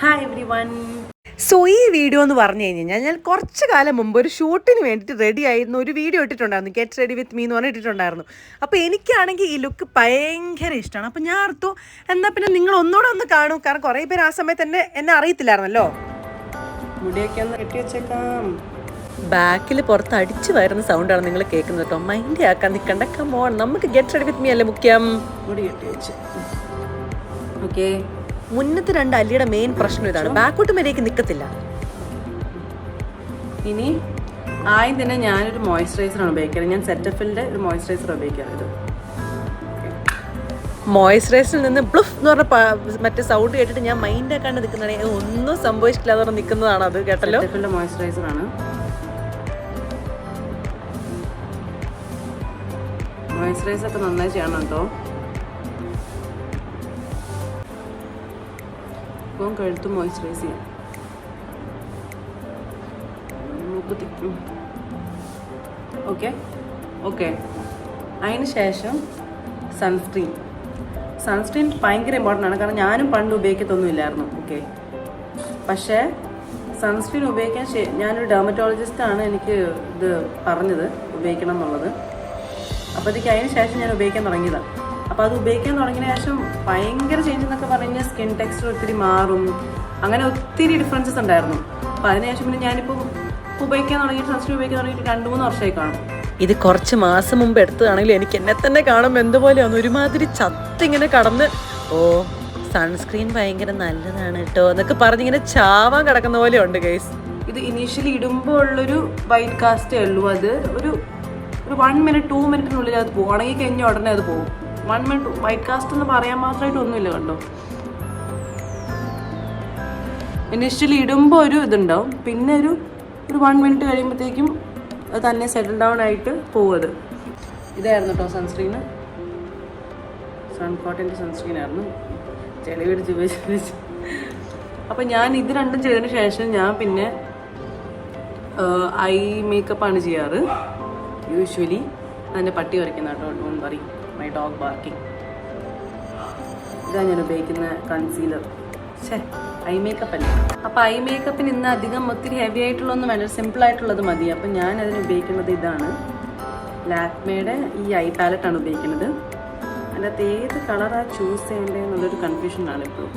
Hi everyone so ഈ video എന്ന് പറഞ്ഞു കഴിഞ്ഞാൽ ഞാൻ കുറച്ച് കാലം മുമ്പ് ഒരു ഷൂട്ടിന് വേണ്ടിയിട്ട് റെഡി ആയിരുന്ന. ഒരു വീഡിയോ ഇട്ടിട്ടുണ്ടായിരുന്നു. ഗെറ്റ് റെഡി വിത്ത് മീ എന്ന് പറഞ്ഞ് ഇട്ടിട്ടുണ്ടായിരുന്നു. അപ്പോൾ എനിക്കാണെങ്കിൽ ഈ ലുക്ക് ഭയങ്കര ഇഷ്ടമാണ്. അപ്പോൾ ഞാൻ അർത്ഥം എന്നാൽ പിന്നെ നിങ്ങൾ ഒന്നുകൂടെ ഒന്ന് കാണൂ. കാരണം കുറേ പേര് ആ സമയത്ത് എന്നെ എന്നെ അറിയത്തില്ലായിരുന്നല്ലോ. മുടിയൊക്കെ ഒന്ന് കെട്ടി വെച്ചേക്കാം. ബാക്കിൽ പുറത്ത് അടിച്ചു വരുന്ന സൗണ്ടാണ് നിങ്ങൾ കേൾക്കുന്നത് കേട്ടോ. മൈൻഡ് ആക്കാൻ നിൽക്കണ്ട. കമോൺ നമുക്ക് ഗെറ്റ് റെഡി വിത്ത് മീ അല്ലേ മുഖ്യം? മുടി കെട്ടി വെച്ച്. ഓക്കെ മുന്നത്തെ രണ്ട് അല്ലിയുടെ മെയിൻ പ്രശ്നം ഇതാണ്. ബാക്കോട്ട് വരേക്ക് നിൽക്കത്തില്ല ഇനി ആദ്യം തന്നെ ഞാനൊരു മോയ്സ്ചറൈസറാണ് ഉപയോഗിക്കുന്നത് ഞാൻ സെറ്റഫിലിന്റെ ഒരു മോയ്സ്ചറൈസർ ഉപയോഗിക്കാറുണ്ട് മോയ്സ്ചറൈസറിൽ നിന്ന് ബ്ലഫ് എന്ന് പറഞ്ഞ മറ്റേ സൗണ്ട് കേട്ടിട്ട് ഞാൻ മൈൻഡ് ആക്കാണ്ട് നിൽക്കുന്നതാണ് ഒന്നും സംഭവിച്ചില്ല എന്ന് പറഞ്ഞ് നിൽക്കുന്നതാണ് അത് കേട്ടല്ലോ? സെറ്റഫിലിന്റെ മോയ്സ്ചറൈസറാണ് മോയ്സ്ചറൈസർ ഒക്കെ നന്നായി ചെയ്യണം കേട്ടോ. ഇപ്പം കഴുത്ത് മോയ്സ്ചറൈസ് ചെയ്യാം. ഓക്കെ ഓക്കെ അതിന് ശേഷം സൺസ്ക്രീൻ സൺസ്ക്രീൻ ഭയങ്കര ഇമ്പോർട്ടന്റ് ആണ്. കാരണം ഞാനും പണ്ട് ഉപയോഗിക്കത്തൊന്നുമില്ലായിരുന്നു. ഓക്കെ പക്ഷേ സൺസ്ക്രീൻ ഉപയോഗിക്കാൻ ഞാനൊരു ഡെർമറ്റോളജിസ്റ്റാണ് എനിക്ക് ഇത് പറഞ്ഞത്. ഉപയോഗിക്കണം എന്നുള്ളത്. അപ്പോഴത്തേക്ക് അതിന് ശേഷം ഞാൻ ഉപയോഗിക്കാൻ തുടങ്ങിയതാണ് അപ്പോൾ അത് ഉപയോഗിക്കാൻ തുടങ്ങിയ ശേഷം ഭയങ്കര ചേഞ്ച് എന്നൊക്കെ പറഞ്ഞാൽ സ്കിൻ ടെക്സ്ചർ ഒത്തിരി മാറും. അങ്ങനെ ഒത്തിരി ഡിഫറൻസസ് ഉണ്ടായിരുന്നു. അപ്പോൾ അതിനുശേഷം പിന്നെ ഞാനിപ്പോൾ ഉപയോഗിക്കാൻ തുടങ്ങിയിട്ട് സൺസ്ക്രീൻ ഉപയോഗിക്കാൻ തുടങ്ങിയിട്ട് രണ്ട് മൂന്ന് വർഷമായി കാണും. ഇത് കുറച്ച് മാസം മുമ്പ് എടുത്തതാണെങ്കിലും എനിക്ക് എന്നെ തന്നെ കാണുമ്പോൾ എന്തുപോലെയാണ് ഒരുമാതിരി ചത്തിങ്ങനെ കടന്ന് ഓ സൺസ്ക്രീൻ ഭയങ്കര നല്ലതാണ് കേട്ടോ എന്നൊക്കെ പറഞ്ഞിങ്ങനെ ചാവാൻ കിടക്കുന്ന പോലെ ഉണ്ട് ഗൈസ് ഇത് ഇനീഷ്യലി ഇടുമ്പോൾ ഉള്ളൊരു വൈറ്റ് കാസ്റ്റേ ഉള്ളൂ. അത് ഒരു ഒരു വൺ മിനിറ്റ് ടു മിനിറ്റിനുള്ളിൽ അത് പോകും ഉണങ്ങി കഴിഞ്ഞ ഉടനെ അത് പോകും. വൺ മിനിറ്റ് വൈറ്റ് കാസ്റ്റ് എന്ന് പറയാൻ മാത്രമായിട്ട് ഒന്നുമില്ല കണ്ടോ? ഇനിഷ്യലി ഇടുമ്പോൾ ഒരു ഇതുണ്ടാവും. പിന്നെ ഒരു ഒരു വൺ മിനിറ്റ് കഴിയുമ്പോഴത്തേക്കും അത് തന്നെ സെറ്റിൽ ഡൗൺ ആയിട്ട് പോവത് ഇതായിരുന്നു കേട്ടോ സൺസ്ക്രീന് സൺകോട്ടിന്റെ സൺസ്ക്രീൻ ആയിരുന്നു. ചെളി പിടിച്ച് അപ്പം ഞാൻ ഇത് രണ്ടും ചെയ്തതിന് ശേഷം ഞാൻ പിന്നെ ഐ മേക്കപ്പാണ് ചെയ്യാറ്. യൂഷ്വലി അതിന്റെ പട്ടി വരയ്ക്കുന്ന കേട്ടോ don't worry my dog barking ഇതാ ഞാൻ ഉപയോഗിക്കുന്ന കൺസീലർ ഛേ ഐ മേക്കപ്പ് അല്ല? അപ്പോൾ ഐ മേക്കപ്പിന് ഇന്ന് അധികം ഒത്തിരി ഹെവി ആയിട്ടുള്ളതൊന്നും വേണ്ട സിമ്പിൾ ആയിട്ടുള്ളത് മതി. അപ്പം ഞാൻ അതിന് ഉപയോഗിക്കുന്നത് ഇതാണ്. ലാക്മേയുടെ ഈ ഐ പാലറ്റാണ് ഉപയോഗിക്കുന്നത്. അതിനകത്ത് ഏത് കളറാണ് ചൂസ് ചെയ്യേണ്ടത് എന്നുള്ളൊരു കൺഫ്യൂഷനാണ് ഇപ്പോഴും.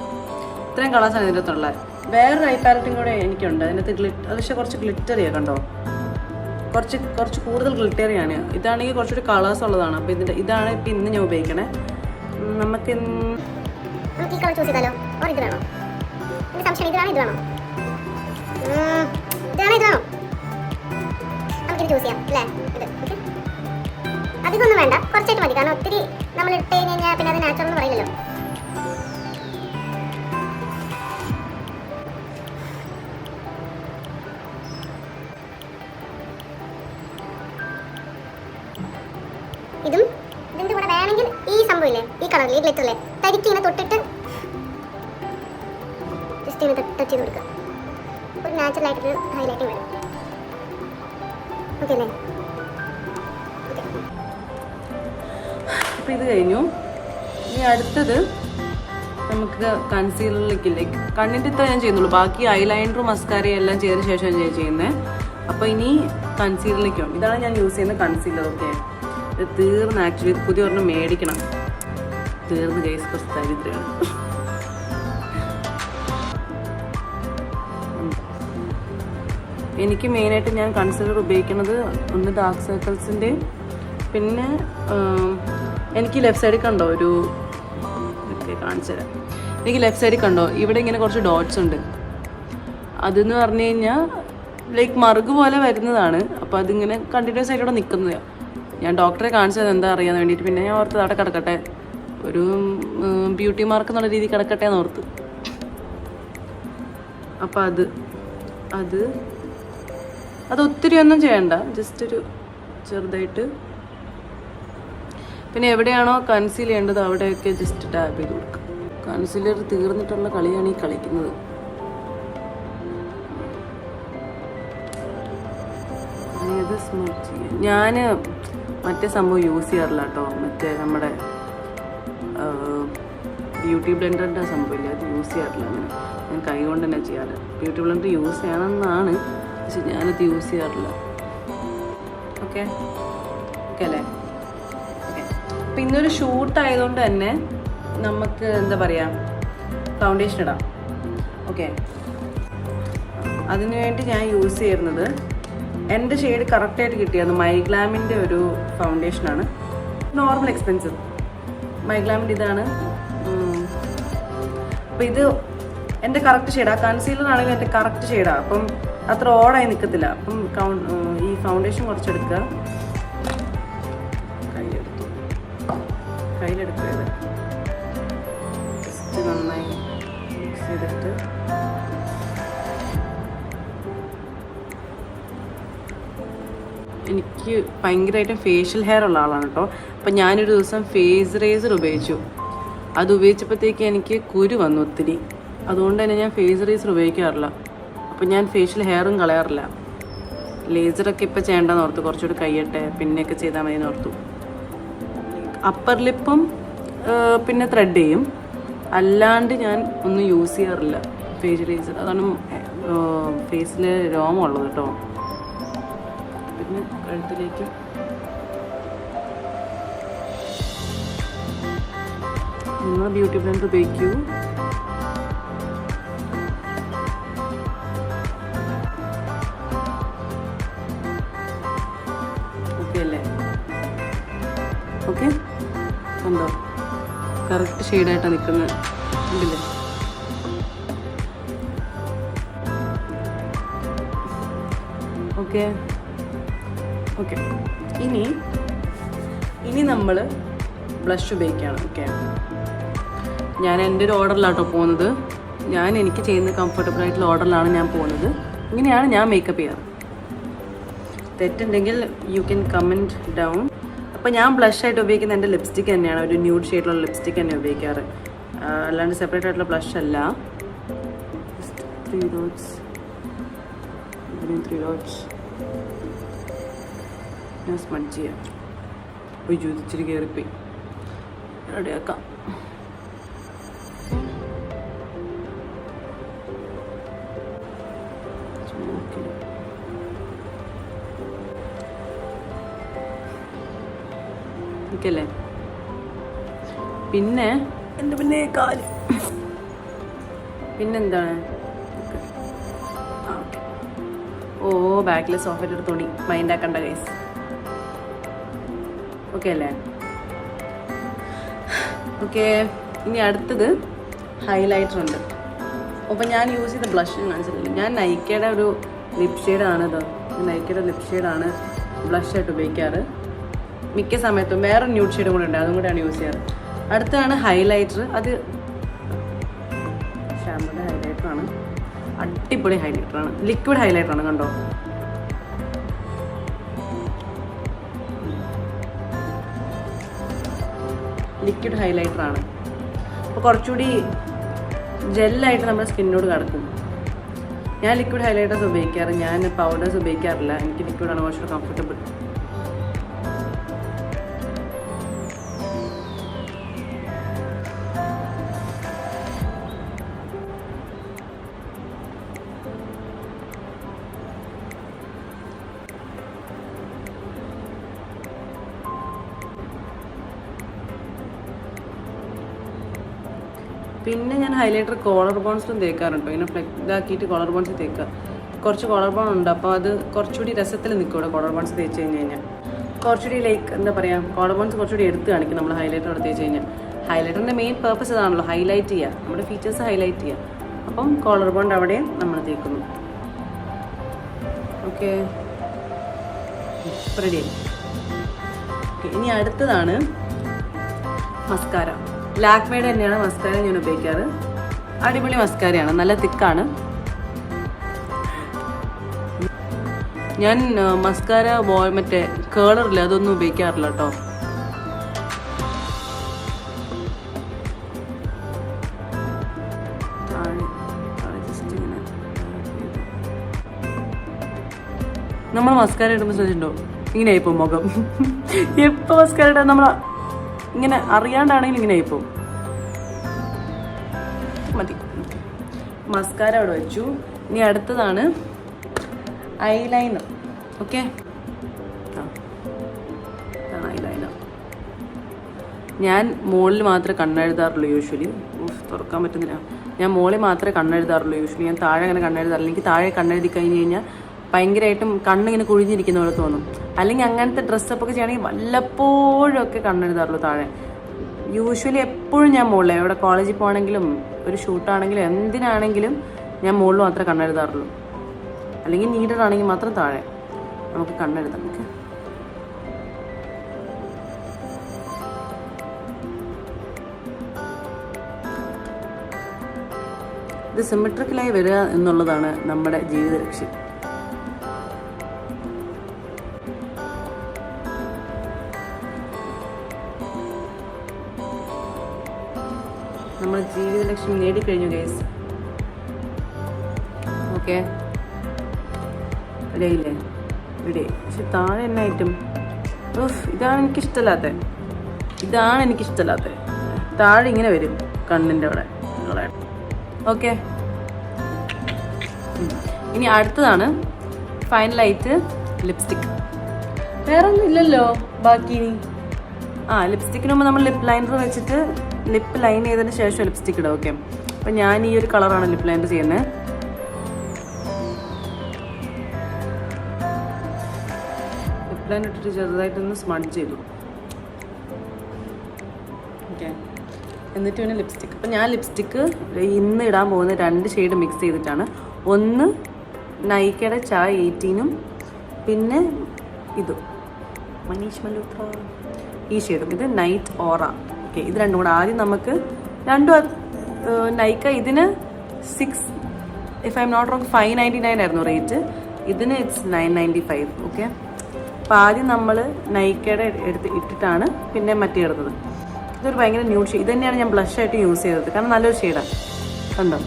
ഇത്രയും കളേഴ്സാണ് ഇതിന്റെ വേറൊരു ഐ പാലറ്റും കൂടെ എനിക്കുണ്ട്. അതിനകത്ത് ഗ്ലിറ്റ് അത് പക്ഷേ കുറച്ച് ഗ്ലിറ്ററിയാണ് കണ്ടോ? കുറച്ച് കുറച്ച് കൂടുതൽ ഗ്ലിറ്ററിയാണ് ഇതാണെങ്കിൽ കുറച്ചൊരു കളേഴ്സ് ഉള്ളതാണ്. അപ്പോൾ ഇതിന്റെ ഇതാണ് ഇപ്പം ഇന്ന് ഞാൻ ഉപയോഗിക്കണേ. നമുക്ക് നമുക്ക് ഈ വേണോ? വേണോ? ചൂസ് ചെയ്യാം അല്ലേ? വേണ്ട. കുറച്ചായിട്ട് മതി. കാരണം ഒത്തിരി നമ്മൾ ഇട്ട് കഴിഞ്ഞ് കഴിഞ്ഞാൽ പിന്നെ അത് നാച്ചുറൽ എന്ന് പറയില്ലല്ലോ. കളറിൽ ഗ്ലിറ്ററിലെ തരിക്ക് ഇങ്ങനെ തൊട്ടിട്ട് ജസ്റ്റ് ഇങ്ങനെ ടച്ച് ചെയ്ത് കൊടുക്കുക ഒരു നാച്ചുറൽ ആയിട്ടൊരു ഹൈലൈറ്റിംഗ് വരും. ഓക്കെ അല്ലേ? അപ്പോൾ ഇത് കഴിഞ്ഞു. ഇനി അടുത്തത് നമുക്ക് കൺസീലറിലേക്കില്ലേ കണ്ണിന്റെ ഇത്ര ഞാൻ ചെയ്യുന്നുള്ളൂ. ബാക്കി ഐലൈനറും മസ്കാരയും എല്ലാം ചെയ്തതിന് ശേഷം ഞാൻ ചെയ്യുന്നത് അപ്പോൾ ഇനി കൺസീലറിലേക്കും ഇതാണ് ഞാൻ യൂസ് ചെയ്യുന്ന കൺസീലർ ഓക്കെ തീർന്ന് ആക്ച്വലി പുതിയ ഒരെണ്ണം മേടിക്കണം. തീർന്ന് കേസ് കുറച്ച് ദരിദ്രമാണ് എനിക്ക് മെയിനായിട്ട് ഞാൻ കൺസിലർ ഉപയോഗിക്കുന്നത് ഒന്ന് ഡാർക്ക് സർക്കിൾസിന്റെ പിന്നെ എനിക്ക് ലെഫ്റ്റ് സൈഡിൽ കണ്ടോ? ഒരു കാണിച്ചു തരാം. എനിക്ക് ലെഫ്റ്റ് സൈഡിൽ കണ്ടോ? ഇവിടെ ഇങ്ങനെ കുറച്ച് ഡോട്ട്സ് ഉണ്ട്. അതെന്ന് പറഞ്ഞു കഴിഞ്ഞാൽ ലൈക്ക് മറുക് പോലെ വരുന്നതാണ്. അപ്പോൾ അതിങ്ങനെ കണ്ടിന്യൂസ് ആയിട്ട് ഇവിടെ നിൽക്കുന്നത് ഞാൻ ഡോക്ടറെ കാണിച്ചത് എന്താ അറിയാൻ വേണ്ടിയിട്ട്. പിന്നെ ഞാൻ ഓർത്തത് അവിടെ കിടക്കട്ടെ. ഒരു ബ്യൂട്ടി മാർക്ക് എന്നുള്ള രീതി കിടക്കട്ടെ എന്ന് ഓർത്ത്. അപ്പോൾ അത് അത് അത് ഒത്തിരി ഒന്നും ചെയ്യണ്ട. ജസ്റ്റ് ഒരു ചെറുതായിട്ട്. പിന്നെ എവിടെയാണോ കൺസീൽ ചെയ്യേണ്ടത് അവിടെയൊക്കെ ജസ്റ്റ് ടാപ്പ് ചെയ്ത് കൊടുക്കുക കൺസീലർ തീർന്നിട്ടുള്ള കളിയാണ് ഈ കളിക്കുന്നത്. ഞാൻ മറ്റേ സംഭവം യൂസ് ചെയ്യാറില്ല കേട്ടോ മറ്റേ നമ്മുടെ ബ്യൂട്ടി ബ്ലെൻഡറിന്റെ സംഭവമില്ല. അത് യൂസ് ചെയ്യാറില്ല. അങ്ങനെ ഞാൻ കൈ കൊണ്ട് തന്നെ ചെയ്യാറ്. ബ്യൂട്ടി ബ്ലെൻഡർ യൂസ് ചെയ്യണമെന്നാണ്. പക്ഷെ ഞാനത് യൂസ് ചെയ്യാറില്ല. ഓക്കെ ഓക്കെ അല്ലേ? ഓക്കെ അപ്പം ഇന്നൊരു ഷൂട്ടായതുകൊണ്ട് തന്നെ നമുക്ക് എന്താ പറയുക ഫൗണ്ടേഷൻ ഇടാം. ഓക്കെ അതിനുവേണ്ടി ഞാൻ യൂസ് ചെയ്യുന്നത് എന്റെ ഷെയ്ഡ് കറക്റ്റായിട്ട് കിട്ടിയത് മൈഗ്ലാമിന്റെ ഒരു ഫൗണ്ടേഷനാണ് നോർമൽ എക്സ്പെൻസീവ് മൈഗ്ലാമിന്റെ ഇതാണ് അപ്പോൾ ഇത് എന്റെ കറക്റ്റ് ഷെയ്ഡാണ് കൺസീലർ ആണെങ്കിൽ എന്റെ കറക്റ്റ് ഷെയ്ഡാണ് അപ്പം അത്ര ഓടായി നിൽക്കത്തില്ല അപ്പം ഈ ഫൗണ്ടേഷൻ കുറച്ചെടുക്കുക. കയ്യിലെടുത്തു. കയ്യിലെടുക്കുക നന്നായി മിക്സ് ചെയ്തിട്ട്. എനിക്ക് ഭയങ്കരമായിട്ട് ഫേഷ്യൽ ഹെയർ ഉള്ള ആളാണ് കേട്ടോ അപ്പം ഞാനൊരു ദിവസം ഫേസ് റേസർ ഉപയോഗിച്ചു. അത് ഉപയോഗിച്ചപ്പോഴത്തേക്ക് എനിക്ക് കുരു വന്നു ഒത്തിരി. അതുകൊണ്ട് തന്നെ ഞാൻ ഫേസ് റേസർ ഉപയോഗിക്കാറില്ല. അപ്പം ഞാൻ ഫേഷ്യൽ ഹെയറും കളയാറില്ല. ലേസറൊക്കെ ഇപ്പം ചെയ്യേണ്ടെന്ന് ഓർത്തു. കുറച്ചുകൂടി കഴിയട്ടെ പിന്നെയൊക്കെ ചെയ്താൽ മതി ഓർത്തു. അപ്പർ ലിപ്പും പിന്നെ ത്രെഡ് ചെയ്യും. അല്ലാണ്ട് ഞാൻ ഒന്നും യൂസ് ചെയ്യാറില്ല ഫേഷ്യലൈസർ അതാണ് ഫേസിൽ രോമമുള്ളത് കേട്ടോ. പിന്നെ കഴുത്തിലേക്ക് നിങ്ങൾ ബ്യൂട്ടി ബ്ലെൻഡർ ഉപയോഗിക്കൂ. ഓക്കെ അല്ലേ? ഓക്കെ കണ്ടോ? കറക്റ്റ് ഷെയ്ഡായിട്ടാണ് നിൽക്കുന്നത് ഉണ്ടല്ലേ ഓക്കെ ഓക്കെ ഇനി ഇനി നമ്മൾ ബ്ലഷ് ഉപയോഗിക്കുകയാണ് ഓക്കെ ഞാൻ എന്റെ ഒരു ഓർഡറിലാട്ടോ പോകുന്നത് ഞാൻ എനിക്ക് ചെയ്യുന്ന കംഫർട്ടബിൾ ആയിട്ടുള്ള ഓർഡറിലാണ് ഞാൻ പോകുന്നത് ഇങ്ങനെയാണ് ഞാൻ മേക്കപ്പ് ചെയ്യാറ്. തെറ്റുണ്ടെങ്കിൽ യു ക്യാൻ കമന്റ് ഡൗൺ അപ്പോൾ ഞാൻ ബ്ലഷ് ആയിട്ട് ഉപയോഗിക്കുന്ന എന്റെ ലിപ്സ്റ്റിക് തന്നെയാണ്. ഒരു ന്യൂഡ് ഷെയ്ഡിലുള്ള ലിപ്സ്റ്റിക് തന്നെ ഉപയോഗിക്കാറ്. അല്ലാണ്ട് സെപ്പറേറ്റ് ആയിട്ടുള്ള ബ്ലഷ് അല്ല. ത്രീ ഡോട്ട്സ് ത്രീ ഡോട്ട്സ് ഞാൻ സ്മഡ് ചെയ്യാം. ഒരു ജ്യൂതിച്ചിരി കയറിപ്പോയി റെഡിയാക്കാം പിന്നെ? എന്റെ പിന്നെ കാൽ. പിന്നെന്താണ്? ഓ ബാക്കിൽ സോഫറ്റ് ഒരു തുണി മൈൻഡ് ആക്കണ്ട കൈസ് ഓക്കെ അല്ലേ? ഓക്കെ ഇനി അടുത്തത് ഹൈലൈറ്റർ ഉണ്ട്. അപ്പോൾ ഞാൻ യൂസ് ചെയ്ത ബ്ലഷ് കാണിച്ചിട്ടില്ല. ഞാൻ നൈക്കയുടെ ഒരു ലിപ് ഷെയ്ഡാണ് ഇത്. നൈക്കയുടെ ലിപ് ഷെയ്ഡാണ് ബ്ലഷ് ആയിട്ട് ഉപയോഗിക്കാറ്. മിക്ക സമയത്തും വേറെ ന്യൂഡ് ഷെയ്ഡും കൂടെ ഉണ്ട്. അതും കൂടെയാണ് യൂസ് ചെയ്യാറ്. അടുത്താണ് ഹൈലൈറ്റർ. അത് ഷാമ്പൂടെ ഹൈലൈറ്റർ ആണ്. അടിപൊളി ഹൈലൈറ്റർ ആണ്. ലിക്വിഡ് ഹൈലൈറ്റർ ആണ് കണ്ടോ? ലിക്വിഡ് ഹൈലൈറ്റർ ആണ്. അപ്പോൾ കുറച്ചുകൂടി ജെല്ലായിട്ട് നമ്മുടെ സ്കിന്നിനോട് കിടക്കും. ഞാൻ ലിക്വിഡ് ഹൈലൈറ്റേഴ്സ് ഉപയോഗിക്കാറ്. ഞാൻ പൗഡേഴ്സ് ഉപയോഗിക്കാറില്ല. എനിക്ക് ലിക്വിഡാണ് കുറച്ചുകൂടി കംഫർട്ടബിൾ പിന്നെ ഞാൻ ഹൈലൈറ്റർ കോളർ ബോൺസും തേക്കാറുണ്ട്. ഇങ്ങനെ ഫ്ലെക് ഇതാക്കിയിട്ട് കോളർ ബോൺസ് തേക്കുക കുറച്ച് കോളർ ബോൺ ഉണ്ട്. അപ്പോൾ അത് കുറച്ചുകൂടി രസത്തിൽ നിൽക്കും ഇവിടെ കോളർ ബോൺസ് തേച്ച് കഴിഞ്ഞ് കഴിഞ്ഞാൽ കുറച്ചുകൂടി ലൈക്ക് എന്താ പറയുക കോളർ ബോൺസ് കുറച്ചുകൂടി എടുത്ത് കാണിക്കും നമ്മൾ ഹൈലൈറ്റർ അവിടെ തേച്ച് കഴിഞ്ഞാൽ ഹൈലൈറ്ററിന്റെ മെയിൻ പർപ്പസ് ഇതാണല്ലോ ഹൈലൈറ്റ് ചെയ്യുക നമ്മുടെ ഫീച്ചേഴ്സ് ഹൈലൈറ്റ് ചെയ്യുക അപ്പം കോളർ ബോണ്ട് അവിടെയും നമ്മൾ തേക്കുന്നു. ഓക്കെ റെഡി ഓക്കെ ഇനി അടുത്തതാണ് മസ്കാര ലാക്മേയുടെ തന്നെയാണ് മസ്കാര ഞാൻ ഉപയോഗിക്കാറ്. അടിപൊളി മസ്കാരയാണ് നല്ല തിക്കാണ് ഞാൻ മസ്കാര ബോ മറ്റേ കേളറില്ല അതൊന്നും ഉപയോഗിക്കാറില്ല കേട്ടോ നമ്മൾ മസ്കാര ഇടുമ്പോൾ ശ്രദ്ധിച്ചിട്ടുണ്ടോ? ഇങ്ങനെയായിപ്പോ മുഖം. എപ്പോൾ മസ്കാര ഇടാൻ നമ്മൾ ഇങ്ങനെ അറിയാണ്ടാണെങ്കിലും ഇങ്ങനെ പോകും മതി. മസ്കാര അവിടെ വെച്ചു. ഇനി അടുത്തതാണ് ഐലൈനർ ഓക്കെ ഞാൻ മോളിൽ മാത്രമേ കണ്ണെഴുതാറുള്ളൂ യൂഷ്വലി തുറക്കാൻ പറ്റുന്നില്ല. ഞാൻ മോളിൽ മാത്രമേ കണ്ണെഴുതാറുള്ളൂ യൂഷ്വലി ഞാൻ താഴെ അങ്ങനെ കണ്ണെഴുതാറില്ല. എനിക്ക് താഴെ കണ്ണെഴുതി കഴിഞ്ഞ് കഴിഞ്ഞാൽ ഭയങ്കരമായിട്ടും കണ്ണിങ്ങനെ കുഴിഞ്ഞിരിക്കുന്ന പോലെ തോന്നും. അല്ലെങ്കിൽ അങ്ങനത്തെ ഡ്രസ്സപ്പ് ഒക്കെ ചെയ്യണമെങ്കിൽ വല്ലപ്പോഴും ഒക്കെ കണ്ണെഴുതാറുള്ളൂ താഴെ. യൂഷ്വലി എപ്പോഴും ഞാൻ മുകളിൽ എവിടെ കോളേജിൽ പോകണമെങ്കിലും ഒരു ഷൂട്ടാണെങ്കിലും എന്തിനാണെങ്കിലും ഞാൻ മുകളിൽ മാത്രമേ കണ്ണെഴുതാറുള്ളൂ. അല്ലെങ്കിൽ നീഡഡ് ആണെങ്കിൽ മാത്രം താഴെ നമുക്ക് കണ്ണെഴുതാം. ഓക്കെ ഇത് സിമെട്രിക്കലായി വരിക എന്നുള്ളതാണ് നമ്മുടെ ജീവിത ലക്ഷ്യം നമ്മൾ ജീവിത ലക്ഷ്യം നേടിക്കഴിഞ്ഞു ഗൈസ് ഓക്കെ ഇടയില്ലേ ഇവിടെ. പക്ഷെ താഴെ എന്നെ ഐറ്റം ഇതാണ് എനിക്കിഷ്ടമല്ലാത്ത. ഇതാണ് എനിക്കിഷ്ടമല്ലാത്ത. താഴെ ഇങ്ങനെ വരും കണ്ണിന്റെ അവിടെ. ഓക്കെ ഇനി അടുത്തതാണ് ഫൈനലായിട്ട് ലിപ്സ്റ്റിക് വേറൊന്നും ഇല്ലല്ലോ ബാക്കി ആ ലിപ്സ്റ്റിക്കിന് മുമ്പ് നമ്മൾ ലിപ് ലൈനർ വെച്ചിട്ട് ലിപ്പ് ലൈൻ ചെയ്തതിന് ശേഷം ലിപ്സ്റ്റിക് ഇടാം ഓക്കെ അപ്പം ഞാൻ ഈ ഒരു കളറാണ് ലിപ്പ് ലൈൻ ചെയ്യുന്നത് ലിപ്പ് ലൈൻ ഇട്ടിട്ട് ചെറുതായിട്ടൊന്ന് സ്മഡ് ചെയ്തു. ഓക്കെ എന്നിട്ട് പിന്നെ ലിപ്സ്റ്റിക്. അപ്പം ഞാൻ ലിപ്സ്റ്റിക്ക് ഇന്ന് ഇടാൻ പോകുന്ന രണ്ട് ഷെയ്ഡ് മിക്സ് ചെയ്തിട്ടാണ്. ഒന്ന് നൈക്കയുടെ ചായ എയ്റ്റീനും പിന്നെ ഇതും. മനീഷ് മലൂത്ര ഈ ഷെയ്ഡും. ഇത് നൈറ്റ് ഓറ. ഓക്കെ ഇത് രണ്ടും കൂടെ. ആദ്യം നമുക്ക് രണ്ടും നൈക്ക ഇതിന് six if I am not wrong five ninety nine ആയിരുന്നു റേറ്റ് ഇതിന് it's nine ninety five okay അപ്പോൾ ആദ്യം നമ്മൾ നൈക്കയുടെ എടുത്ത് ഇട്ടിട്ടാണ് പിന്നെ മറ്റേ എടുത്തത് ഇതൊരു ഭയങ്കര ന്യൂ ഷെയ്ഡ് ഇത് തന്നെയാണ് ഞാൻ ബ്ലഷ് ആയിട്ട് യൂസ് ചെയ്തത്. കാരണം നല്ലൊരു ഷെയ്ഡാണ് കണ്ടോ?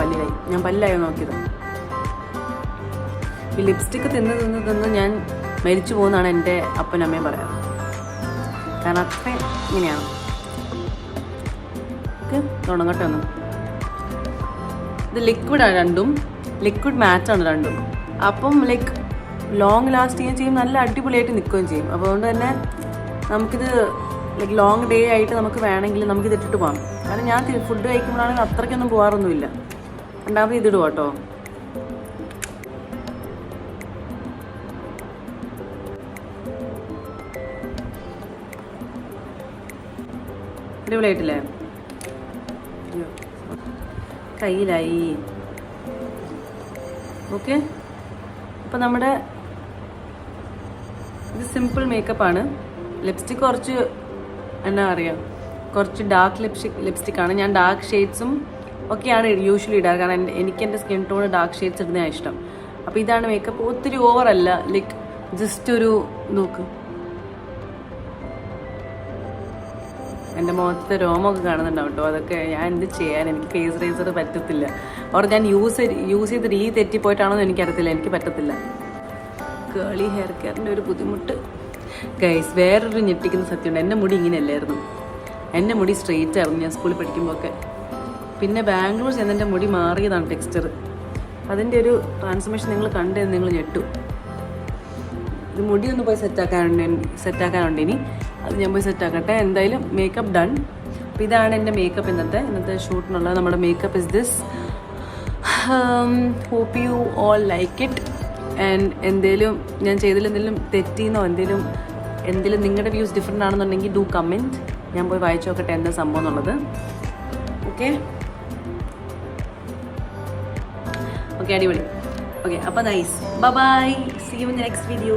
പല്ലിലായി. ഞാൻ പല്ലായി നോക്കിയത്? ഈ ലിപ്സ്റ്റിക്ക് തിന്ന് തിന്ന് തിന്ന് ഞാൻ മരിച്ചു പോകുന്നതാണ് എന്റെ അപ്പനമ്മയും പറയാറ് കാരണം അത്ര ഇങ്ങനെയാണ്. തുടങ്ങട്ടെ ഒന്ന്. ഇത് ലിക്വിഡാണ് രണ്ടും. ലിക്വിഡ് മാറ്റാണ് രണ്ടും. അപ്പം ലൈക്ക് ലോങ് ലാസ്റ്റിങ് ചെയ്യും നല്ല അടിപൊളിയായിട്ട് നിൽക്കുകയും ചെയ്യും. അപ്പോൾ അതുകൊണ്ട് തന്നെ നമുക്കിത് ലൈക്ക് ലോങ് ഡേ ആയിട്ട് നമുക്ക് വേണമെങ്കിൽ നമുക്കിത് ഇട്ടിട്ട് പോകാം. കാരണം ഞാൻ ഫുഡ് കഴിക്കുമ്പോഴാണെങ്കിൽ അത്രയ്ക്കൊന്നും പോകാറൊന്നുമില്ല. രണ്ടാമത് ഇതിടുവാട്ടോ കേട്ടോ? അടിപൊളിയായിട്ടില്ലേ. കയ്യിലായി. ഓക്കെ. അപ്പം നമ്മുടെ ഇത് സിമ്പിൾ മേക്കപ്പ് ആണ്. ലിപ്സ്റ്റിക് കുറച്ച് എന്നാ അറിയാം കുറച്ച് ഡാർക്ക് ലിപ്സ്റ്റിക് ലിപ്സ്റ്റിക് ആണ്. ഞാൻ ഡാർക്ക് ഷെയ്ഡ്സും ഒക്കെയാണ് യൂഷ്വലി ഇടാറ്. കാരണം എനിക്ക് എന്റെ സ്കിൻ ടോൺ ഡാർക്ക് ഷെയ്ഡ്സ് ഇടുന്നതാണ് ഇഷ്ടം. അപ്പോൾ ഇതാണ് മേക്കപ്പ് ഒത്തിരി ഓവറല്ല ലൈക്ക് ജസ്റ്റ് ഒരു നോക്ക്. എന്റെ മുഖത്തെ രോമമൊക്കെ കാണുന്നുണ്ടാവും കേട്ടോ അതൊക്കെ ഞാൻ എന്ത് ചെയ്യാൻ എനിക്ക് ഫേസ് റേസർ പറ്റത്തില്ല. അവർ ഞാൻ യൂസ് യൂസ് ചെയ്ത് രീതി തെറ്റിപ്പോയിട്ടാണോ എനിക്കറിയത്തില്ല. എനിക്ക് പറ്റത്തില്ല. കേളി ഹെയർ കെയറിന്റെ ഒരു ബുദ്ധിമുട്ട്. ഗൈസ് വേറൊരു ഞെട്ടിക്കുന്ന സത്യമുണ്ട്. എന്റെ മുടി ഇങ്ങനെയല്ലായിരുന്നു. എന്റെ മുടി സ്ട്രെയിറ്റ് ആയിരുന്നു ഞാൻ സ്കൂളിൽ പഠിക്കുമ്പോഴൊക്കെ. പിന്നെ ബാംഗ്ലൂർ ചെന്ന് എന്റെ മുടി മാറിയതാണ് ടെക്സ്ചർ അതിന്റെ ഒരു ട്രാൻസ്ഫോർമേഷൻ നിങ്ങൾ കണ്ടെന്ന് നിങ്ങൾ ഞെട്ടു. ഇത് മുടി ഒന്ന് പോയി സെറ്റാക്കാനുണ്ട് സെറ്റാക്കാനുണ്ട് ഇനി. അത് ഞാൻ പോയി സെറ്റാക്കട്ടെ എന്തായാലും മേക്കപ്പ് ഡൺ അപ്പോൾ ഇതാണ് എന്റെ മേക്കപ്പ് ഇന്നത്തെ. ഇന്നത്തെ ഷൂട്ടിനുള്ള നമ്മുടെ makeup is this hope you all like it and എന്തേലും ഞാൻ ചെയ്തതിൽ എന്തെങ്കിലും തെറ്റിന്നോ എന്തേലും എന്തെങ്കിലും നിങ്ങളുടെ വ്യൂസ് ഡിഫറെന്റ് ആണെന്നുണ്ടെങ്കിൽ ഡു കമന്റ് ഞാൻ പോയി വായിച്ചു നോക്കട്ടെ എന്താ സംഭവം എന്നുള്ളത്. ഓക്കെ ഓക്കെ അടിപൊളി. ഓക്കെ അപ്പോൾ nice bye see you in next video